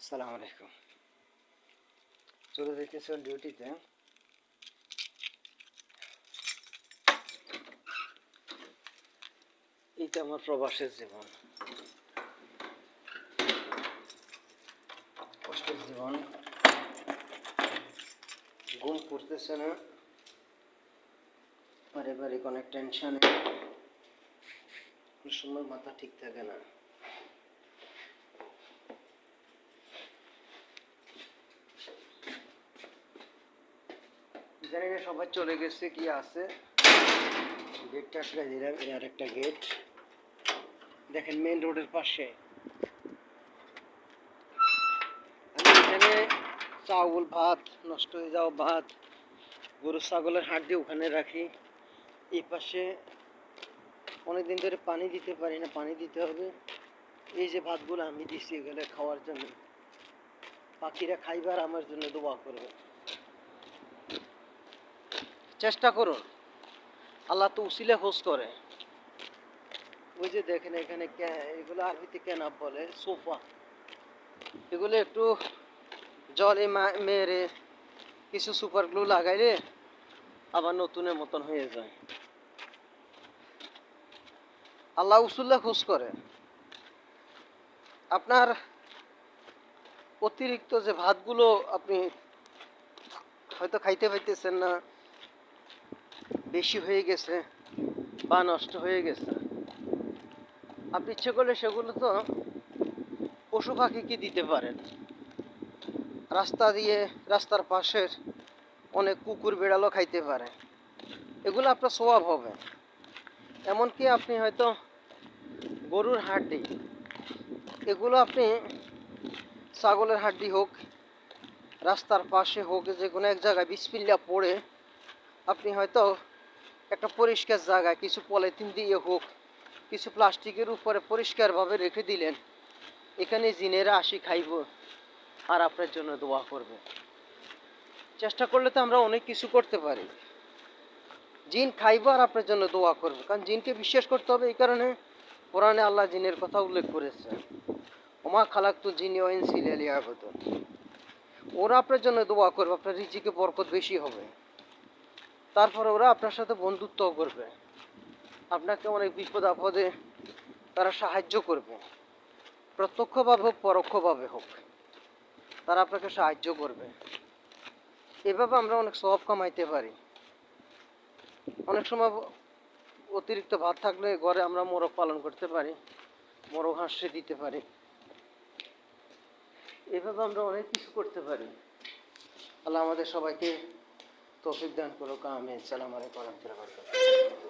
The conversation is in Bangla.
আসসালামু আলাইকুম। চলে যেতেছে ডিউটিতে এইটা আমার প্রবাসের জীবন। কষ্টের জীবন। ঘুম করতেছে না। পারিবারিক অনেক টেনশনে সময় মাথা ঠিক থাকে না। জানি না সবাই চলে গেছে, কি আছে। গেটটা আটকে দিলাম গেট। দেখেন মেন রোডের পাশে। এখানে চাউল, ভাত, নষ্ট হয়ে যাওয়া ভাত, গরু, ছাগলের হাট দিয়ে ওখানে রাখি। এই পাশে অনেকদিন ধরে পানি দিতে পারি না, পানি দিতে হবে। এই যে ভাতগুলো আমি দিছি এগুলো খাওয়ার জন্য। পাখিরা খাইবার আমার জন্য দোয়া করবে। চেষ্টা করুন। আল্লাহ তো উসিলে হোস করে। ওই যে দেখেন এখানে এগুলো আরবিতে কেনাব বলে? সোফা। এগুলো একটু জলে মেরে কিছু সুপার গ্লু লাগাইলে আবার নতুনের মতন হয়ে যায়। আল্লাহ উসুল্লাহ খোঁজ করে। আপনার অতিরিক্ত যে ভাতগুলো আপনি হয়তো খাইতে পাইতেছেন না বেশি হয়ে গেছে বা নষ্ট হয়ে গেছে। আপনি ইচ্ছে করলে সেগুলো তো পশু পাখিকে দিতে পারেন। রাস্তা দিয়ে রাস্তার পাশের অনেক কুকুর বেড়ালও খাইতে পারে। এগুলো আপনার স্বভাব হবে। এমনকি আপনি হয়তো গরুর হাড্ডি, এগুলো আপনি ছাগলের হাড্ডি হোক, রাস্তার পাশে হোক, যে কোনো এক জায়গায় বিসপিল্লা পড়ে আপনি হয়তো একটা পরিষ্কার জায়গায় কিছু পলিথিন দিয়ে হোক, কিছু প্লাস্টিকের উপরে পরিষ্কারভাবে রেখে দিলেন। এখানে জিনেরা আসি খাইব আর আপনার জন্য দোয়া করবে। চেষ্টা করলে তো আমরা অনেক কিছু করতে পারি। জিন খাইব আর আপনার জন্য দোয়া করবে। কারণ জিনকে বিশ্বাস করতে হবে, এই কারণে কোরআনে আল্লাহ জিনের কথা উল্লেখ করেছে ওমা খালাক তো জিনি ওয়েন সিলিয়ালি আগত ওরা আপনার জন্য দোয়া করবে, আপনার রিজিকে বরকত বেশি হবে। তারপরে ওরা আপনার সাথে বন্ধুত্ব করবে। আপনাকে অনেক বিপদ আপদে তারা সাহায্য করবে। প্রত্যক্ষভাবে হোক, পরোক্ষভাবে হোক, তারা আপনাকে সাহায্য করবে। এভাবে আমরা অনেক সব কামাইতে পারি। অনেক সময় অতিরিক্ত ভাত থাকলে ঘরে আমরা মোরগ পালন করতে পারি, মোরগ হাঁসে দিতে পারি। এভাবে আমরা অনেক কিছু করতে পারি। আল্লাহ আমাদের সবাইকে তৌফিক দান করুক আমি সালাম আলাইকুম রহমতুল্লাহ